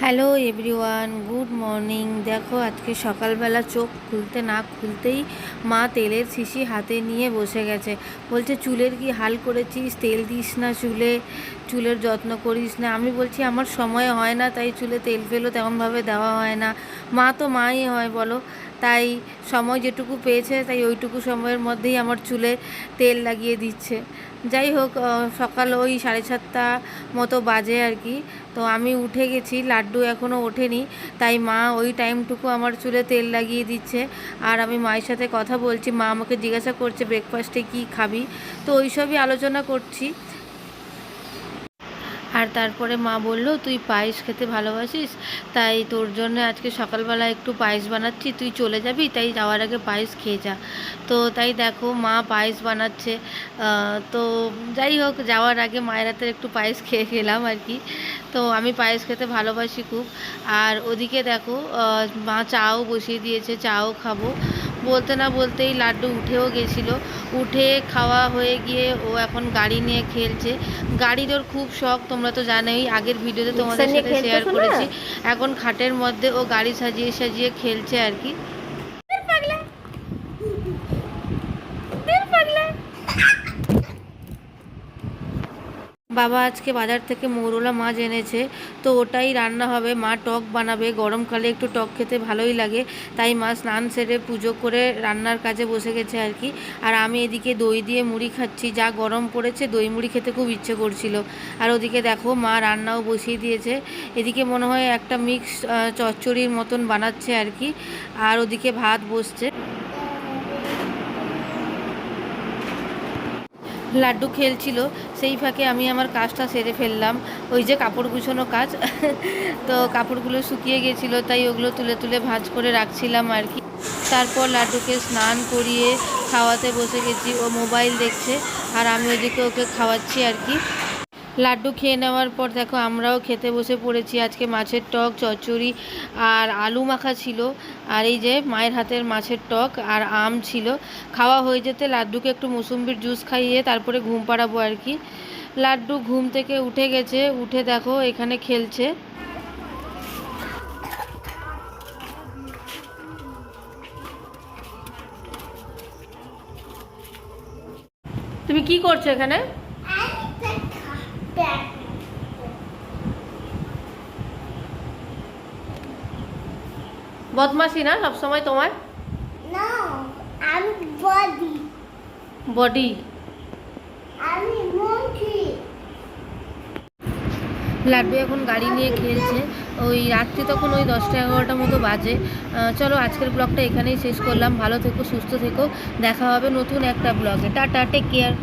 Hello everyone good morning দেখো, আজকে সকালবেলা চোখ খুলতে না খুলতেই মা তেলের শিশি হাতে নিয়ে বসে গেছে। বলছে, চুলের কি হাল করেছিস? তেল দিস না চুলে। চুলের যত্ন করিস না। আমি বলছি, আমার সময় হয় না, তাই চুলে তেল ফেলো তেমনভাবে দেওয়া হয় না। মা তো মাই হয়, বলো। তাই সময় যেটুকু পেয়েছে, তাই ওইটুকু সময়ের মধ্যেই আমার চুলে তেল লাগিয়ে দিচ্ছে। যাই হোক সকাল ওই সাড়ে সাতটা মতো বাজে আর কি। তো আমি উঠে গেছি, লাড্ডু এখনও ওঠেনি, তাই মা ওই টাইমটুকু আমার চুলে তেল লাগিয়ে দিচ্ছে। আর আমি মায়ের সাথে কথা বলছি, মা আমাকে জিজ্ঞাসা করছে ব্রেকফাস্টে কী খাবি? তো ওইসবই আলোচনা করছি। আর তারপরে মা বলল, তুই পায়েস খেতে ভালোবাসিস, তাই তোর জন্য আজকে সকালবেলা একটু পায়েস বানাচ্ছি, তুই চলে যাবি, তাই যাওয়ার আগে পায়েস খেয়ে যা। তো তাই দেখো, মা পায়েস বানাচ্ছে। তো যাই হোক, যাওয়ার আগে মায়ের হাতের একটু পায়েস খেয়ে গেলাম আর কি। তো আমি পায়েস খেতে ভালোবাসি খুব। আর ওদিকে দেখো মা চাও বসিয়ে দিয়েছে, চাও খাব। বলতে না বলতেই লাড্ডু উঠেও গেছিল। উঠে খাওয়া হয়ে গিয়ে ও এখন গাড়ি নিয়ে খেলছে। গাড়ির ওর খুব শখ তোমরা তো জানোই। আগের ভিডিওতে তোমাদের সাথে শেয়ার করেছি। এখন খাটের মধ্যে ও গাড়ি সাজিয়ে সাজিয়ে খেলছে আর কি। বাবা আজকে বাজার থেকে মৌরলা মাছ এনেছে, তো ওটাই রান্না হবে। মা টক বানাবে গরমকালে একটু টক খেতে ভালোই লাগে, তাই মা স্নান সেরে পুজো করে রান্নার কাজে বসে গেছে আর কি। আর আমি এদিকে দই দিয়ে মুড়ি খাচ্ছি, যা গরম পড়েছে, দই মুড়ি খেতে খুব ইচ্ছে করছিল। আর ওদিকে দেখো মা রান্নাও বসিয়ে দিয়েছে। এদিকে মনে হয় একটা মিক্স চচ্চড়ির মতন বানাচ্ছে আর কি। আর ওদিকে ভাত বসছে। লাড্ডু খেলছিল, সেই ফাঁকে আমি আমার কাজটা সেরে ফেললাম। ওই যে কাপড় গুছানো কাজ, তো কাপড়গুলো শুকিয়ে গেছিল, তাই ওগুলো তুলে তুলে ভাঁজ করে রাখছিলাম আর কি। তারপর লাড্ডুকে স্নান করিয়ে খাওয়াতে বসে গেছি, ও মোবাইল দেখছে, আর আমি ওদিকে ওকে খাওয়াচ্ছি আর কি। লাড্ডু খেয়ে নেওয়ার পর দেখো আমরাও খেতে বসে পড়েছি। আজকে মাছের টক, চচ্চড়ি আর আলু মাখা ছিল। আর এই যে মায়ের হাতের মাছের টক আর আম ছিল। খাওয়া হয়ে যেতে লাড্ডুকে একটু মুসুম্বির জুস খাইয়ে তারপরে ঘুম পাড়াবো আর কি। লাড্ডু ঘুম থেকে উঠে গেছে। উঠে দেখো এখানে খেলছে। তুমি কি করছ এখানে? বদমাসি না? সবসময় তোমার? No, I'm body. বডি আমি. লাড্ডু এখন গাড়ি নিয়ে খেলছে। ওই রাত্রি তখন ওই দশটা এগারোটা মতো বাজে। চলো আজকের ব্লগটা এখানেই শেষ করলাম। ভালো থেকো সুস্থ থেকো। দেখা হবে নতুন একটা ব্লগে। Tata take care